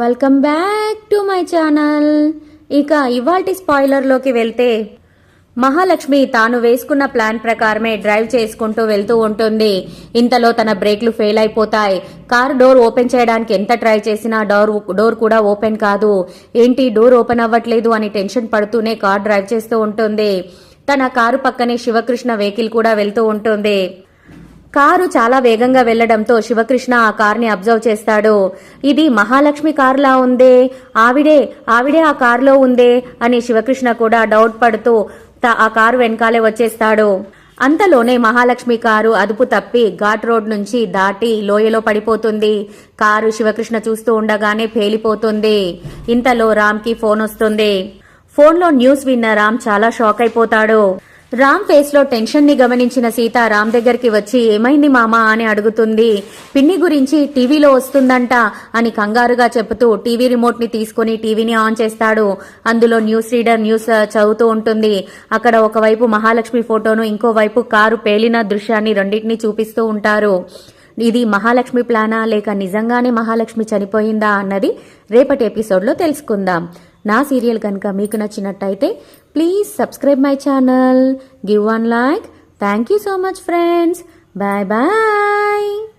Welcome back to my channel. ఇక ఇవాల్టి స్పాయిలర్లోకి వెళ్తే మహాలక్ష్మి తాను వేసుకున్న ప్లాన్ ప్రకారమే డ్రైవ్ చేసుకుంటూ వెళ్తూ ఉంటుంది. ఇంతలో తన బ్రేక్లు ఫెయిల్ అయిపోతాయి. కారు డోర్ ఓపెన్ చేయడానికి ఎంత ట్రై చేసినా డోర్ డోర్ కూడా ఓపెన్ కాదు. ఏంటి డోర్ ఓపెన్ అవ్వట్లేదు అని టెన్షన్ పడుతూనే కార్ డ్రైవ్ చేస్తూ ఉంటుంది. తన కారు పక్కనే శివకృష్ణ వెహికల్ కూడా వెళ్తూ ఉంటుంది. కారు చాలా వేగంగా వెళ్ళడంతో శివకృష్ణ ఆ కార్ని అబ్జర్వ్ చేస్తాడు. ఇది మహాలక్ష్మి కారులా ఉందే? ఆవిడే ఆవిడే ఆ కారులో ఉందే? అని శివకృష్ణ కూడా డౌట్ పడుతూ ఆ కారు వెనకాలే వచ్చేస్తాడు. అంతలోనే మహాలక్ష్మి కారు అదుపు తప్పి ఘాట్ రోడ్ నుంచి దాటి లోయలో పడిపోతుంది. కారు శివకృష్ణ చూస్తూ ఉండగానే పేలిపోతుంది. ఇంతలో రామ్కి ఫోన్ వస్తుంది. ఫోన్లో న్యూస్ విన్న రామ్ చాలా షాక్ అయిపోతాడు. రామ్ ఫేస్లో టెన్షన్ని గమనించిన సీత రామ్ దగ్గరికి వచ్చి ఏమైంది మామా? అని అడుగుతుంది. పిన్ని గురించి టీవీలో వస్తుందంట అని కంగారుగా చెబుతూ టీవీ రిమోట్ని తీసుకుని టీవీని ఆన్ చేస్తాడు. అందులో న్యూస్ రీడర్ న్యూస్ చదువుతూ ఉంటుంది. అక్కడ ఒకవైపు మహాలక్ష్మి ఫోటోను ఇంకోవైపు కారు పేలిన దృశ్యాన్ని రెండింటినీ చూపిస్తూ ఉంటారు. ఇది మహాలక్ష్మి ప్లానా? లేక నిజంగానే మహాలక్ష్మి చనిపోయిందా? అన్నది రేపటి ఎపిసోడ్లో తెలుసుకుందాం. నా సీరియల్ కనుక మీకు నచ్చినట్టయితే please subscribe my channel give one like thank you so much friends bye bye